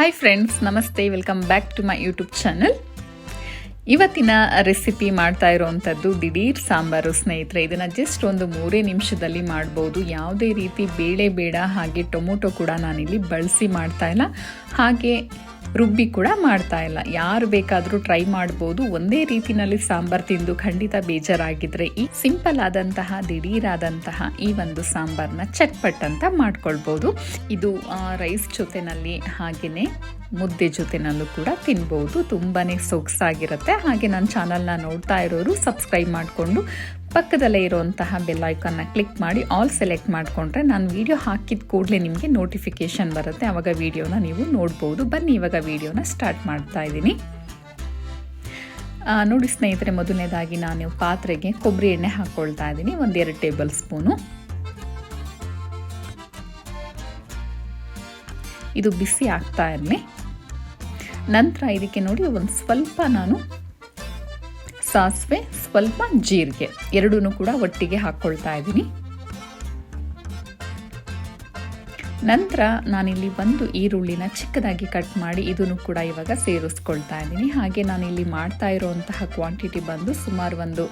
Hi friends ನಮಸ್ತೆ welcome back to my YouTube channel ಇವತ್ತಿನ recipe ಮಾಡ್ತಾ ಇರೋವಂಥದ್ದು ದಿಢೀರ್ ಸಾಂಬಾರು ಸ್ನೇಹಿತರೆ. ಇದನ್ನು ಜಸ್ಟ್ ಒಂದು ಮೂರೇ ನಿಮಿಷದಲ್ಲಿ ಮಾಡ್ಬೋದು. ಯಾವುದೇ ರೀತಿ ಬೇಳೆ ಬೇಡ, ಹಾಗೆ ಟೊಮೊಟೊ ಕೂಡ ನಾನಿಲ್ಲಿ ಬಳಸಿ ಮಾಡ್ತಾ ಇಲ್ಲ. ಹಾಗೆ ರುಬ್ಬಿ ಕೂಡ ಮಾಡ್ತಾ ಇಲ್ಲ. ಯಾರು ಬೇಕಾದರೂ ಟ್ರೈ ಮಾಡ್ಬೋದು. ಒಂದೇ ರೀತಿನಲ್ಲಿ ಸಾಂಬಾರ್ ತಿಂದು ಖಂಡಿತ ಬೇಜಾರಾಗಿದ್ರೆ ಈ ಸಿಂಪಲ್ ಆದಂತಹ, ದಿಢೀರಾದಂತಹ ಈ ಒಂದು ಸಾಂಬಾರ್ನ ಚಟ್ಪಟ್ ಅಂತ ಮಾಡ್ಕೊಳ್ಬೋದು. ಇದು ರೈಸ್ ಜೊತೆನಲ್ಲಿ ಹಾಗೆಯೇ ಮುದ್ದೆ ಜೊತೆನಲ್ಲೂ ಕೂಡ ತಿನ್ಬೋದು. ತುಂಬಾ ಸೊಗಸಾಗಿರುತ್ತೆ. ಹಾಗೆ ನನ್ನ ಚಾನಲ್ನ ನೋಡ್ತಾ ಇರೋರು ಸಬ್ಸ್ಕ್ರೈಬ್ ಮಾಡಿಕೊಂಡು ಪಕ್ಕದಲ್ಲೇ ಇರುವಂತಹ ಬೆಲ್ಲೈಕನ್ನ ಕ್ಲಿಕ್ ಮಾಡಿ ಆಲ್ ಸೆಲೆಕ್ಟ್ ಮಾಡಿಕೊಂಡ್ರೆ ನಾನು ವೀಡಿಯೋ ಹಾಕಿದ ಕೂಡಲೇ ನಿಮಗೆ ನೋಟಿಫಿಕೇಷನ್ ಬರುತ್ತೆ. ಆವಾಗ ವೀಡಿಯೋನ ನೀವು ನೋಡ್ಬೋದು. ಬನ್ನಿ, ಇವಾಗ ವೀಡಿಯೋನ ಸ್ಟಾರ್ಟ್ ಮಾಡ್ತಾ ಇದ್ದೀನಿ. ನೋಡಿ ಸ್ನೇಹಿತರೆ, ಮೊದಲನೇದಾಗಿ ನಾನು ಪಾತ್ರೆಗೆ ಕೊಬ್ಬರಿ ಎಣ್ಣೆ ಹಾಕ್ಕೊಳ್ತಾ ಇದ್ದೀನಿ. ಒಂದೆರಡು ಟೇಬಲ್ ಸ್ಪೂನು. ಇದು ಬಿಸಿ ಆಗ್ತಾ ಇರಲಿ. ನಂತರ ಇದಕ್ಕೆ ನೋಡಿ ಒಂದು ಸ್ವಲ್ಪ ನಾನು ಸಾಸಿವೆ, ಸ್ವಲ್ಪ ಜೀರಿಗೆ ಎರಡೂ ಕೂಡ ಒಟ್ಟಿಗೆ ಹಾಕ್ಕೊಳ್ತಾ ಇದ್ದೀನಿ. ನಂತರ ನಾನಿಲ್ಲಿ ಒಂದು ಈರುಳ್ಳಿನ ಚಿಕ್ಕದಾಗಿ ಕಟ್ ಮಾಡಿ ಇದನ್ನು ಕೂಡ ಇವಾಗ ಸೇರಿಸ್ಕೊಳ್ತಾ ಇದ್ದೀನಿ. ಹಾಗೆ ನಾನಿಲ್ಲಿ ಮಾಡ್ತಾ ಇರೋವಂತಹ ಕ್ವಾಂಟಿಟಿ ಬಂದು ಸುಮಾರು ಒಂದು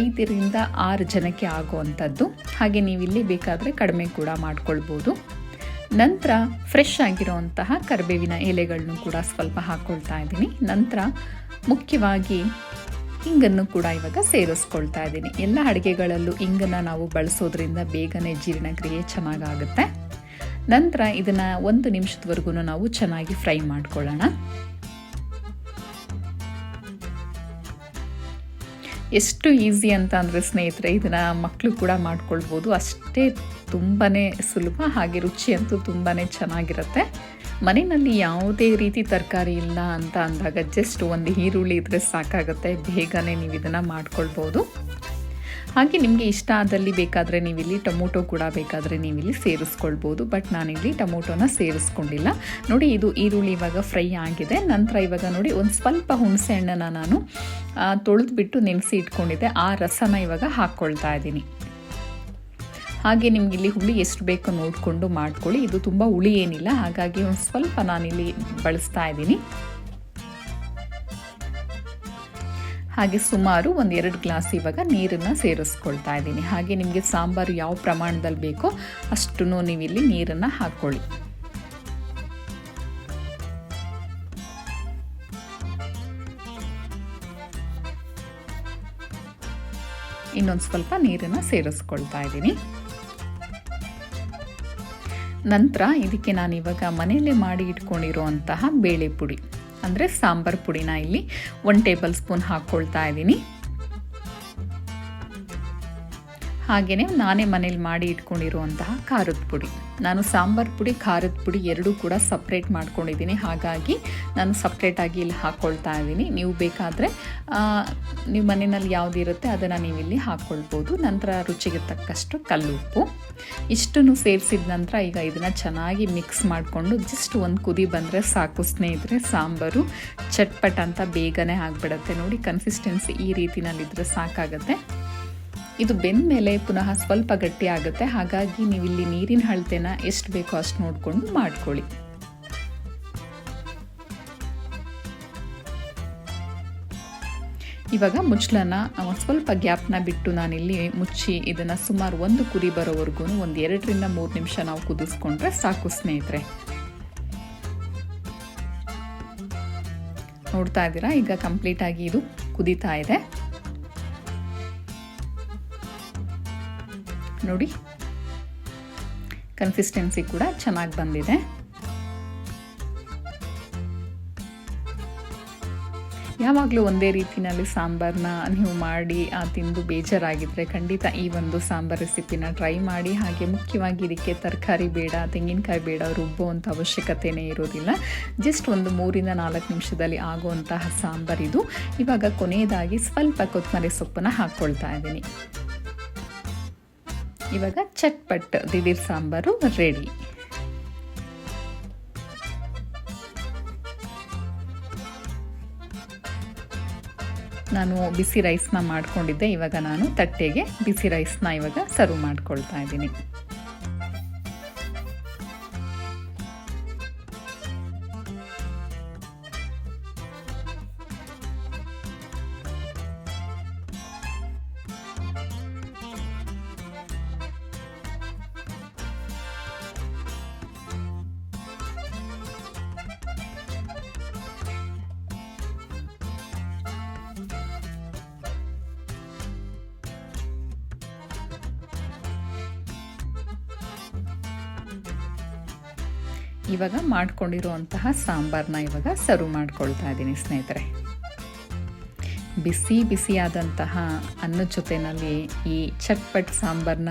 ಐದರಿಂದ ಆರು ಜನಕ್ಕೆ ಆಗುವಂಥದ್ದು. ಹಾಗೆ ನೀವಿಲ್ಲಿ ಬೇಕಾದರೆ ಕಡಿಮೆ ಕೂಡ ಮಾಡ್ಕೊಳ್ಬೋದು. ನಂತರ ಫ್ರೆಶ್ ಆಗಿರೋವಂತಹ ಕರಿಬೇವಿನ ಎಲೆಗಳನ್ನು ಕೂಡ ಸ್ವಲ್ಪ ಹಾಕ್ಕೊಳ್ತಾ ಇದ್ದೀನಿ. ನಂತರ ಮುಖ್ಯವಾಗಿ ಇಂಗನ್ನು ಕೂಡ ಇವಾಗ ಸೇರಿಸ್ಕೊಳ್ತಾ ಇದ್ದೀನಿ. ಎಲ್ಲ ಅಡುಗೆಗಳಲ್ಲೂ ಇಂಗನ್ನು ನಾವು ಬಳಸೋದ್ರಿಂದ ಬೇಗನೆ ಜೀರ್ಣಕ್ರಿಯೆ ಚೆನ್ನಾಗಾಗುತ್ತೆ. ನಂತರ ಇದನ್ನು ಒಂದು ನಿಮಿಷದವರೆಗೂ ನಾವು ಚೆನ್ನಾಗಿ ಫ್ರೈ ಮಾಡ್ಕೊಳ್ಳೋಣ. ಎಷ್ಟು ಈಸಿ ಅಂತ ಅಂದರೆ ಸ್ನೇಹಿತರೆ, ಇದನ್ನು ಮಕ್ಕಳು ಕೂಡ ಮಾಡ್ಕೊಳ್ಬೋದು. ಅಷ್ಟೇ ತುಂಬಾ ಸುಲಭ ಹಾಗೆ ರುಚಿ ಅಂತೂ ತುಂಬಾ ಚೆನ್ನಾಗಿರುತ್ತೆ. ಮನೆಯಲ್ಲಿ ಯಾವುದೇ ರೀತಿ ತರಕಾರಿ ಇಲ್ಲ ಅಂತ ಅಂದಾಗ ಜಸ್ಟ್ ಒಂದು ಈರುಳ್ಳಿ ಇದ್ದರೆ ಸಾಕಾಗುತ್ತೆ, ಬೇಗನೆ ನೀವು ಇದನ್ನು ಮಾಡ್ಕೊಳ್ಬೋದು. ಹಾಗೆ ನಿಮಗೆ ಇಷ್ಟ ಆದಲ್ಲಿ ಬೇಕಾದರೆ ನೀವಿಲ್ಲಿ ಟೊಮೊಟೊ ಕೂಡ ಬೇಕಾದರೆ ನೀವಿಲ್ಲಿ ಸೇರಿಸ್ಕೊಳ್ಬೋದು, ಬಟ್ ನಾನಿಲ್ಲಿ ಟೊಮೊಟೊನ ಸೇರಿಸ್ಕೊಂಡಿಲ್ಲ. ನೋಡಿ ಇದು ಈರುಳ್ಳಿ ಇವಾಗ ಫ್ರೈ ಆಗಿದೆ, ನಂತರ ಇವಾಗ ನೋಡಿ ಒಂದು ಸ್ವಲ್ಪ ಹುಣಸೆ ಹಣ್ಣನ್ನು ನಾನು ತೊಳೆದ್ಬಿಟ್ಟು ನೆನೆಸಿ ಇಟ್ಕೊಂಡಿದ್ದೆ, ಆ ರಸನ ಇವಾಗ ಹಾಕ್ಕೊಳ್ತಾ ಇದ್ದೀನಿ. ಹಾಗೆ ನಿಮ್ಗೆ ಇಲ್ಲಿ ಹುಳಿ ಎಷ್ಟು ಬೇಕೋ ನೋಡಿಕೊಂಡು ಮಾಡ್ಕೊಳ್ಳಿ. ಇದು ತುಂಬ ಹುಳಿ ಏನಿಲ್ಲ, ಹಾಗಾಗಿ ಒಂದು ಸ್ವಲ್ಪ ನಾನಿಲ್ಲಿ ಬಳಸ್ತಾ ಇದ್ದೀನಿ. ಹಾಗೆ ಸುಮಾರು ಒಂದು ಎರಡು ಗ್ಲಾಸ್ ಇವಾಗ ನೀರನ್ನು ಸೇರಿಸ್ಕೊಳ್ತಾ ಇದ್ದೀನಿ. ಹಾಗೆ ನಿಮಗೆ ಸಾಂಬಾರು ಯಾವ ಪ್ರಮಾಣದಲ್ಲಿ ಬೇಕೋ ಅಷ್ಟು ನೀವಿಲ್ಲಿ ನೀರನ್ನು ಹಾಕ್ಕೊಳ್ಳಿ ಇನ್ನೊಂದು ಸ್ವಲ್ಪ ನೀರನ್ನು ಸೇರಿಸ್ಕೊಳ್ತಾ ಇದ್ದೀನಿ. ನಂತರ ಇದಕ್ಕೆ ನಾನು ಇವಾಗ ಮನೆಯಲ್ಲೇ ಮಾಡಿ ಇಟ್ಕೊಂಡಿರುವಂತಹ ಬೇಳೆ ಪುಡಿ, ಅಂದರೆ ಸಾಂಬಾರು ಪುಡಿನ ಇಲ್ಲಿ ಒನ್ ಟೇಬಲ್ ಸ್ಪೂನ್ ಹಾಕ್ಕೊಳ್ತಾ ಇದ್ದೀನಿ. ಹಾಗೆಯೇ ನಾನೇ ಮನೇಲಿ ಮಾಡಿ ಇಟ್ಕೊಂಡಿರುವಂತಹ ಖಾರದ ಪುಡಿ. ನಾನು ಸಾಂಬಾರು ಪುಡಿ, ಖಾರದ ಪುಡಿ ಎರಡೂ ಕೂಡ ಸಪ್ರೇಟ್ ಮಾಡ್ಕೊಂಡಿದ್ದೀನಿ. ಹಾಗಾಗಿ ನಾನು ಸಪ್ರೇಟಾಗಿ ಇಲ್ಲಿ ಹಾಕ್ಕೊಳ್ತಾ ಇದ್ದೀನಿ. ನೀವು ಬೇಕಾದರೆ ನೀವು ಮನೆಯಲ್ಲಿ ಯಾವುದಿರುತ್ತೆ ಅದನ್ನು ನೀವು ಇಲ್ಲಿ ಹಾಕ್ಕೊಳ್ಬೋದು ನಂತರ ರುಚಿಗೆ ತಕ್ಕಷ್ಟು ಕಲ್ಲುಪ್ಪು. ಇಷ್ಟನ್ನು ಸೇರಿಸಿದ ನಂತರ ಈಗ ಇದನ್ನು ಚೆನ್ನಾಗಿ ಮಿಕ್ಸ್ ಮಾಡಿಕೊಂಡು ಜಸ್ಟ್ ಒಂದು ಕುದಿ ಬಂದರೆ ಸಾಕು. ಸ್ನೇಹಿತರೆ, ಸಾಂಬಾರು, ಚಟ್ಪಟ್ ಅಂತ ಬೇಗನೆ ಆಗಿಬಿಡತ್ತೆ ನೋಡಿ ಕನ್ಸಿಸ್ಟೆನ್ಸಿ ಈ ರೀತಿನಲ್ಲಿದ್ದರೆ ಸಾಕಾಗತ್ತೆ. ಇದು ಬೆಂದ ಮೇಲೆ ಪುನಃ ಸ್ವಲ್ಪ ಗಟ್ಟಿ ಆಗುತ್ತೆ. ಹಾಗಾಗಿ ನೀವು ಇಲ್ಲಿ ನೀರಿನ ಅಳತೆನ ಎಷ್ಟು ಬೇಕೋ ಅಷ್ಟು ನೋಡಿಕೊಂಡು ಮಾಡ್ಕೊಳ್ಳಿ. ಇವಾಗ ಮುಚ್ಚಲನ್ನ ಸ್ವಲ್ಪ ಗ್ಯಾಪ್ನ ಬಿಟ್ಟು ನಾನಿಲ್ಲಿ ಮುಚ್ಚಿ ಇದನ್ನು ಸುಮಾರು ಒಂದು ಕುರಿ ಬರೋವರೆಗೂ ಒಂದು ಎರಡರಿಂದ ಮೂರು ನಿಮಿಷ ನಾವು ಕುದಿಸ್ಕೊಂಡ್ರೆ ಸಾಕು ಸ್ನೇಹಿತರೆ. ನೋಡ್ತಾ ಇದ್ದೀರಾ? ಈಗ ಕಂಪ್ಲೀಟಾಗಿ ಇದು ಕುದೀತಾ ಇದೆ. ನೋಡಿ. ಕನ್ಸಿಸ್ಟೆನ್ಸಿ ಕೂಡ ಚೆನ್ನಾಗಿ ಬಂದಿದೆ. ಯಾವಾಗಲೂ ಒಂದೇ ರೀತಿಯಲ್ಲಿ ಸಾಂಬಾರನ್ನ ನೀವು ಮಾಡಿ ತಿಂದು ಬೇಜಾರಾಗಿದ್ದರೆ ಖಂಡಿತ ಈ ಒಂದು ಸಾಂಬಾರ್ ರೆಸಿಪಿನ ಟ್ರೈ ಮಾಡಿ. ಹಾಗೆ ಮುಖ್ಯವಾಗಿ ಇದಕ್ಕೆ ತರಕಾರಿ ಬೇಡ, ತೆಂಗಿನಕಾಯಿ ಬೇಡ ರುಬ್ಬುವಂಥ ಅವಶ್ಯಕತೆಯೇ ಇರೋದಿಲ್ಲ. ಜಸ್ಟ್ ಒಂದು ಮೂರಿಂದ ನಾಲ್ಕು ನಿಮಿಷದಲ್ಲಿ ಆಗುವಂತಹ ಸಾಂಬಾರಿದು ಇವಾಗ ಕೊನೆಯದಾಗಿ ಸ್ವಲ್ಪ ಕೊತ್ತಂಬರಿ ಸೊಪ್ಪನ್ನು ಹಾಕ್ಕೊಳ್ತಾ ಇದ್ದೀನಿ. ಇವಾಗ ಚಟ್ಪಟ್, ದಿಢೀರ್ ಸಾಂಬಾರು ರೆಡಿ ನಾನು ಬಿಸಿ ರೈಸ್ನ ಮಾಡ್ಕೊಂಡಿದ್ದೆ. ಇವಾಗ ನಾನು ತಟ್ಟೆಗೆ ಬಿಸಿ ರೈಸ್ನ ಇವಾಗ ಸರ್ವ್ ಮಾಡ್ಕೊಳ್ತಾ ಇದ್ದೀನಿ. ಇವಾಗ ಮಾಡ್ಕೊಂಡಿರುವಂತಹ ಸಾಂಬಾರನ್ನ ಇವಾಗ ಸರ್ವ್ ಮಾಡ್ಕೊಳ್ತಾ ಇದ್ದೀನಿ ಸ್ನೇಹಿತರೆ. ಬಿಸಿ ಬಿಸಿಯಾದಂತಹ ಅನ್ನದ ಜೊತೆಯಲ್ಲಿ ಈ ಚಟ್ಪಟ್ ಸಾಂಬಾರನ್ನ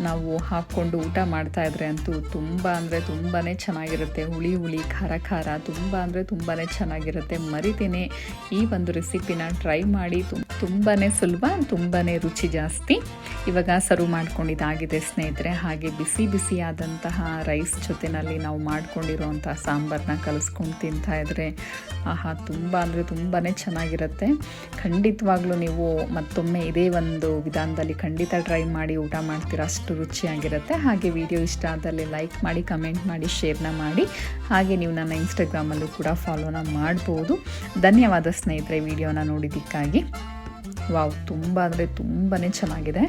ನಾವು ಹಾಕ್ಕೊಂಡು ಊಟ ಮಾಡ್ತಾ ಇದ್ರೆ ಅಂತೂ ತುಂಬ ಅಂದರೆ ತುಂಬಾ ಚೆನ್ನಾಗಿರುತ್ತೆ. ಹುಳಿ ಹುಳಿ, ಖಾರ ಖಾರ ತುಂಬ ಅಂದರೆ ತುಂಬಾ ಚೆನ್ನಾಗಿರುತ್ತೆ. ಮರಿತೀನಿ. ಈ ಒಂದು ರೆಸಿಪಿನ ಟ್ರೈ ಮಾಡಿ. ತುಂಬಾ ಸುಲಭ ತುಂಬಾ ರುಚಿ ಜಾಸ್ತಿ. ಇವಾಗ ಸರ್ವ್ ಮಾಡ್ಕೊಂಡಿದ್ದಾಗಿದೆ ಸ್ನೇಹಿತರೆ. ಹಾಗೆ ಬಿಸಿ ಬಿಸಿಯಾದಂತಹ ರೈಸ್ ಜೊತೆಯಲ್ಲಿ ನಾವು ಮಾಡ್ಕೊಂಡಿರೋವಂಥ ಸಾಂಬಾರನ್ನ ಕಲಿಸ್ಕೊಂಡು ತಿಂತಾ ಇದ್ರೆ ಆಹಾ, ತುಂಬ ಅಂದರೆ ತುಂಬಾ ಚೆನ್ನಾಗಿರುತ್ತೆ. ಖಂಡಿತವಾಗ್ಲೂ ನೀವು ಮತ್ತೊಮ್ಮೆ ಇದೇ ಒಂದು ವಿಧಾನದಲ್ಲಿ ಖಂಡಿತ ಟ್ರೈ ಮಾಡಿ ಊಟ ಮಾಡ್ತೀರಾ. ಅಷ್ಟು ರುಚಿಯಾಗಿರುತ್ತೆ. ಹಾಗೆ ವಿಡಿಯೋ ಇಷ್ಟ ಆದಲ್ಲಿ ಲೈಕ್ ಮಾಡಿ, ಕಮೆಂಟ್ ಮಾಡಿ, ಶೇರ್ನ ಮಾಡಿ. ಹಾಗೆ ನೀವು ನನ್ನ ಇನ್ಸ್ಟಾಗ್ರಾಮಲ್ಲೂ ಕೂಡ ಫಾಲೋನ ಮಾಡ್ಬೋದು. ಧನ್ಯವಾದ ಸ್ನೇಹಿತರೆ ವಿಡಿಯೋನ ನೋಡಿದ್ದಕ್ಕಾಗಿ. ವಾವ್, ತುಂಬ ಅಂದರೆ ತುಂಬಾ ಚೆನ್ನಾಗಿದೆ.